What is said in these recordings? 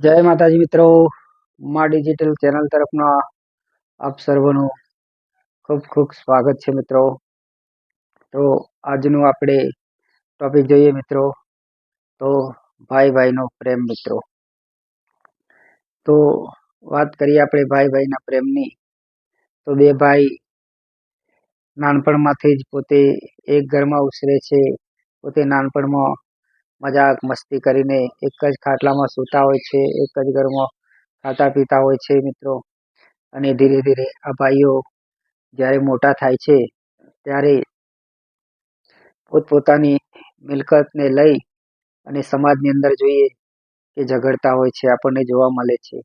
જય માતાજી મિત્રો. મા ડિજિટલ ચેનલ તરફના આપ સર્વનું ખૂબ ખૂબ સ્વાગત છે મિત્રો. તો આજનું આપણે ટોપિક જોઈએ મિત્રો. તો ભાઈ ભાઈનો પ્રેમ મિત્રો. તો વાત કરીએ આપણે ભાઈ ભાઈના પ્રેમની. તો બે ભાઈ નાનપણમાંથી જ પોતે એક ઘરમાં ઉછરે છે. પોતે નાનપણમાં મજાક મસ્તી કરીને એક જ ખાટલામાં સૂતા હોય છે, એક જ ઘરમાં ખાતા પીતા હોય છે મિત્રો. અને ધીરે ધીરે આ ભાઈઓ જ્યારે મોટા થાય છે, ત્યારે પોતપોતાની મિલકતને લઈ અને સમાજની અંદર જોઈએ કે ઝઘડતા હોય છે, આપણને જોવા મળે છે.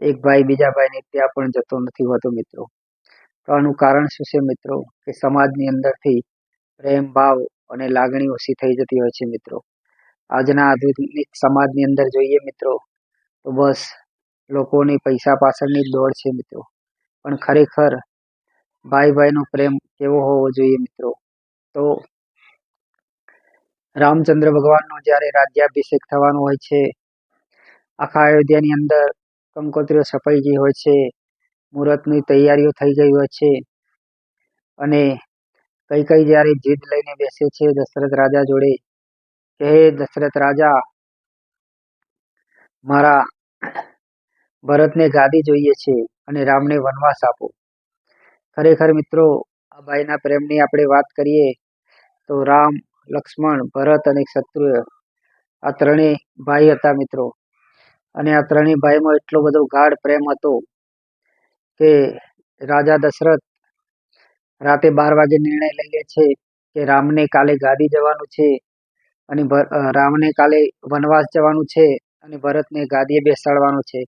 એક ભાઈ બીજા ભાઈને ત્યાં પણ જતો નથી હોતો મિત્રો. તો આનું કારણ શું છે મિત્રો? કે સમાજની અંદરથી પ્રેમ, ભાવ અને લાગણી ઓછી થઈ જતી હોય છે મિત્રો. આજના આધુનિક સમાજની અંદર જોઈએ મિત્રો, તો બસ લોકોની પૈસા પાછળની જ દોડ છે મિત્રો. પણ ખરેખર ભાઈ ભાઈનો પ્રેમ કેવો હોવો જોઈએ મિત્રો? તો રામચંદ્ર ભગવાનનો જ્યારે રાજ્યાભિષેક થવાનો હોય છે, આખા અયોધ્યાની અંદર કંકોત્રીઓ છપાઈ ગઈ હોય છે, મુહૂર્તની તૈયારીઓ થઈ ગઈ હોય છે, અને કઈ કઈ જ્યારે જીદ લઈને બેસે છે દશરથ રાજા જોડે કે હે દશરથ રાજા, મારા ભરતને ગાદી જોઈએ છે અને રામને વનવાસ આપો. ખરેખર મિત્રો, આ ભાઈના પ્રેમની આપણે વાત કરીએ તો રામ, લક્ષ્મણ, ભરત અને શત્રુઘ્ન આ ત્રણેય ભાઈ હતા મિત્રો. અને આ ત્રણેય ભાઈમાં એટલો બધો ગાઢ પ્રેમ હતો કે રાજા દશરથ રાતે બાર વાગે નિર્ણય લઈ લે છે કે રામને કાલે ગાદી જવાનું છે. અને રામને કાલે વનવાસ જવાનું છે અને ભરતને ગાદીએ બેસાડવાનું છે.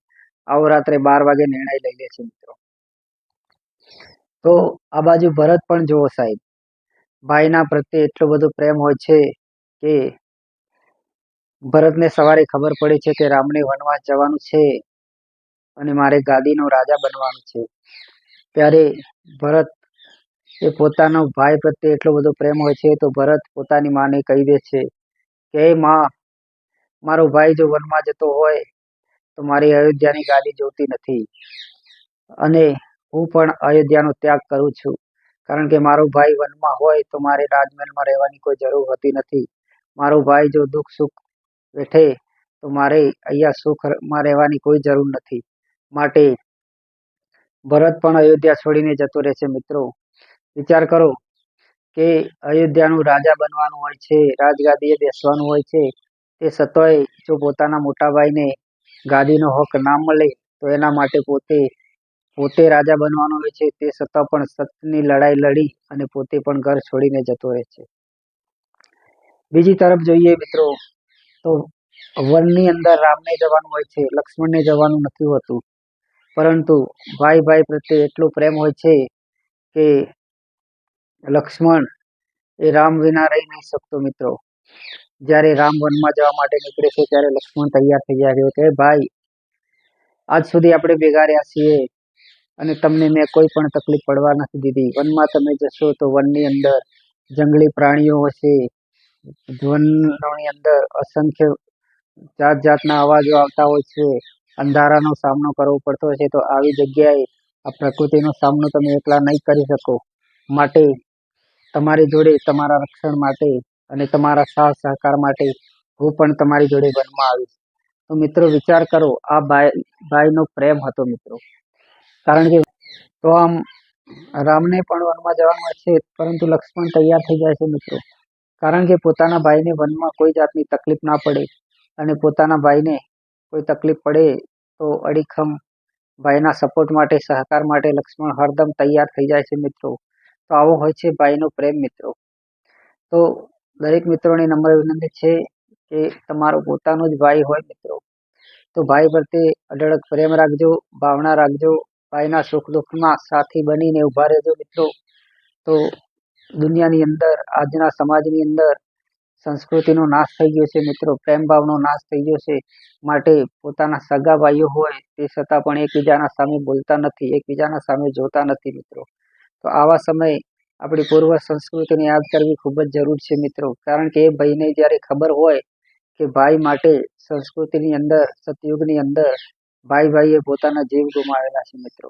આવો રાત્રે બાર વાગે નિર્ણય લઈ લે છે મિત્રો. તો આ બાજુ ભરત પણ જુઓ સાહેબ. ભાઈના પ્રત્યે એટલો બધો પ્રેમ હોય છે કે ભરતને સવારે ખબર પડે છે કે રામને વનવાસ જવાનું છે અને મારે ગાદીનો રાજા બનવાનું છે. ત્યારે ભરત એ પોતાનો ભાઈ પ્રત્યે એટલો બધો પ્રેમ હોય છે તો ભરત પોતાની માને કહી દે છે કે માં, મારો ભાઈ જો વનમાં જતો હોય, તો મારી અયોધ્યાની ગાડી જોતી નથી. અને હું પણ અયોધ્યાનો ત્યાગ કરું છું. કારણ કે મારો ભાઈ વનમાં હોય, તો મારે રાજમહેલમાં રહેવાની કોઈ જરૂર હોતી નથી. મારો ભાઈ જો દુઃખ સુખ બેઠે તો મારે અહીંયા સુખમાં રહેવાની કોઈ જરૂર નથી. માટે ભરત પણ અયોધ્યા છોડીને જતો રહેશે, મિત્રો. વિચાર કરો કે અયોધ્યાનું રાજા બનવાનું હોય છે, રાજગાદીએ બેસવાનું હોય છે, તે સતોય જો પોતાના મોટા ભાઈને ગાદીનો હક ના મળે, તો એના માટે પોતે પોતે રાજા બનવાનો હોય છે, તે છતાં પણ સતની લડાઈ લડી અને પોતે પણ ઘર છોડીને જતો રહે છે. બીજી તરફ જોઈએ મિત્રો, તો વનની અંદર રામને જવાનું હોય છે, લક્ષ્મણને જવાનું નથી હોતું. પરંતુ ભાઈ ભાઈ પ્રત્યે એટલો પ્રેમ હોય છે કે લક્ષ્મણ એ રામ વિના રહી નહીં શકતો મિત્રો. જ્યારે રામ વનમાં જવા માટે નીકળે છે, ત્યારે લક્ષ્મણ તૈયાર થઈ જાય કે ભાઈ, આજ સુધી આપણે ભેગા રહ્યા છીએ અને તમને મેં કોઈ પણ તકલીફ પડવા નથી દીધી. વનમાં તમે જશો તો વનની અંદર જંગલી પ્રાણીઓ હશે. વનની અંદર અસંખ્ય જાત જાતના અવાજો આવતા હોય છે. અંધારાનો સામનો કરવો પડતો હોય છે તો આવી જગ્યાએ આ પ્રકૃતિનો સામનો તમે એકલા નહીં કરી શકો. માટે તમારી જોડે તમારા રક્ષણ માટે અને તમારા સાથ સહકાર માટે હું પણ તમારી જોડે વનમાં આવીશ. તો મિત્રો વિચાર કરો, આ ભાઈ ભાઈનો પ્રેમ હતો મિત્રો. કારણ કે તો આમ રામને પણ વનમાં જવાનું છે પરંતુ લક્ષ્મણ તૈયાર થઈ જાય છે મિત્રો. કારણ કે પોતાના ભાઈને વનમાં કોઈ જાતની તકલીફ ના પડે અને પોતાના ભાઈને કોઈ તકલીફ પડે તો અડીખમ ભાઈના સપોર્ટ માટે, સહકાર માટે લક્ષ્મણ હરદમ તૈયાર થઈ જાય છે મિત્રો. તો આવો હોય છે ભાઈનો પ્રેમ મિત્રો. તો દરેક મિત્રોને નમ્ર વિનંતી છે કે તમારો પોતાનો જ ભાઈ હોય મિત્રો. તો ભાઈ પ્રત્યે અઢળક પ્રેમ રાખજો, ભાવના રાખજો, ભાઈના સુખ દુઃખમાં સાથી બનીને ઊભા રહેજો મિત્રો. તો દુનિયાની અંદર, આજના સમાજની અંદર સંસ્કૃતિનો નાશ થઈ ગયો છે મિત્રો, પ્રેમ ભાવનો નાશ થઈ ગયો છે. માટે પોતાના સગા ભાઈઓ હોય તે છતાં પણ એકબીજાના સામે બોલતા નથી, એકબીજાના સામે જોતા નથી મિત્રો. તો આવા સમયે આપણી પૂર્વ સંસ્કૃતિને યાદ કરવી ખૂબ જ જરૂર છે મિત્રો. કારણ કે એ ભાઈને જ્યારે ખબર હોય કે ભાઈ માટે સંસ્કૃતિની અંદર, સતયુગની અંદર ભાઈ ભાઈએ પોતાના જીવ ગુમાવેલા છે મિત્રો.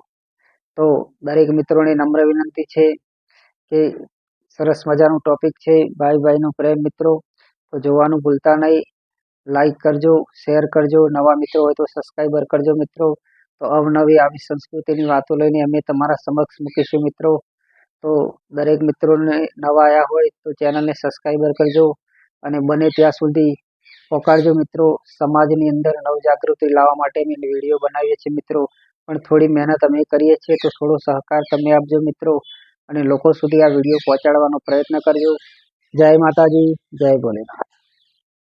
તો દરેક મિત્રોને નમ્ર વિનંતી છે કે સરસ મજાનું ટોપિક છે ભાઈ ભાઈનો પ્રેમ મિત્રો. તો જોવાનું ભૂલતા નહીં. લાઈક કરજો, શેર કરજો. નવા મિત્રો હોય તો સબસ્ક્રાઈબર કરજો મિત્રો. તો અવનવી આવી સંસ્કૃતિની વાતો લઈને અમે તમારા સમક્ષ મૂકીશું મિત્રો. તો દરેક મિત્રોને નવા આવ્યા હોય તો ચેનલને સબસ્ક્રાઈબર કરજો અને બને ત્યાં સુધી પહોંચાડજો મિત્રો. સમાજની અંદર નવજાગૃતિ લાવવા માટે અમે વીડિયો બનાવીએ છીએ મિત્રો. પણ થોડી મહેનત અમે કરીએ છીએ તો થોડો સહકાર તમે આપજો મિત્રો. અને લોકો સુધી આ વીડિયો પહોંચાડવાનો પ્રયત્ન કરજો. જય માતાજી, જય ભોલેનાથ.